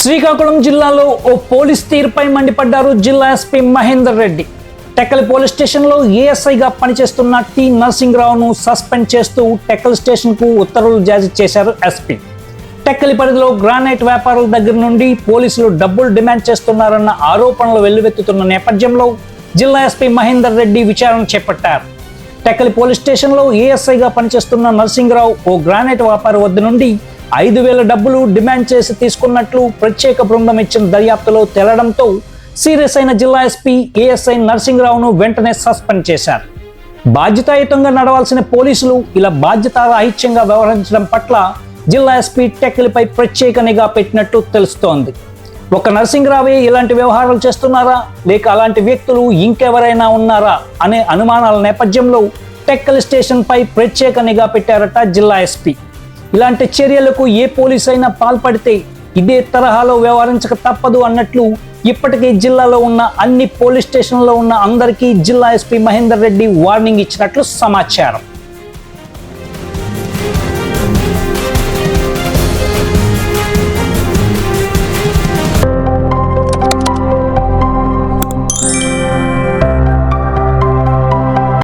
శ్రీకాకుళం జిల్లాలో ఓ పోలీస్ తీరుపై మండిపడ్డారు జిల్లా ఎస్పీ మహేందర్ రెడ్డి. టెక్కలి పోలీస్ స్టేషన్లో ఏఎస్ఐగా పనిచేస్తున్న టి నరసింహరావును సస్పెండ్ చేస్తూ టెక్కల్ స్టేషన్కు ఉత్తర్వులు జారీ చేశారు ఎస్పీ. టెక్కలి పరిధిలో గ్రానైట్ వ్యాపారుల దగ్గర నుండి పోలీసులు డబ్బులు డిమాండ్ చేస్తున్నారన్న ఆరోపణలు వెల్లువెత్తుతున్న నేపథ్యంలో జిల్లా ఎస్పీ మహేందర్ రెడ్డి విచారణ చేపట్టారు. టెక్కలి పోలీస్ స్టేషన్లో ఏఎస్ఐగా పనిచేస్తున్న నరసింహరావు ఓ గ్రానైట్ వ్యాపారి వద్ద నుండి ఐదు వేల డబ్బులు డిమాండ్ చేసి తీసుకున్నట్లు ప్రత్యేక బృందం ఇచ్చిన దర్యాప్తులో తేలడంతో సీరియస్ అయిన జిల్లా ఎస్పీ ఏఎస్ఐ నరసింహరావును వెంటనే సస్పెండ్ చేశారు. బాధ్యతాయుతంగా నడవాల్సిన పోలీసులు ఇలా బాధ్యతారాహిత్యంగా వ్యవహరించడం పట్ల జిల్లా ఎస్పీ టెక్లపై ప్రత్యేక నిఘా పెట్టినట్టు తెలుస్తోంది. ఒక నరసింహరావే ఇలాంటి వ్యవహారాలు చేస్తున్నారా? లేక అలాంటి వ్యక్తులు ఇంకెవరైనా ఉన్నారా? అనే అనుమానాల నేపథ్యంలో టెక్కల్ స్టేషన్పై ప్రత్యేక నిఘా పెట్టారట జిల్లా ఎస్పీ. ఇలాంటి చర్యలకు ఏ పోలీస్ అయినా పాల్పడితే ఇదే తరహాలో వ్యవహరించక తప్పదు అన్నట్లు ఇప్పటికే జిల్లాలో ఉన్న అన్ని పోలీస్ స్టేషన్లో ఉన్న అందరికీ జిల్లా ఎస్పీ మహేందర్ రెడ్డి వార్నింగ్ ఇచ్చినట్లు సమాచారం.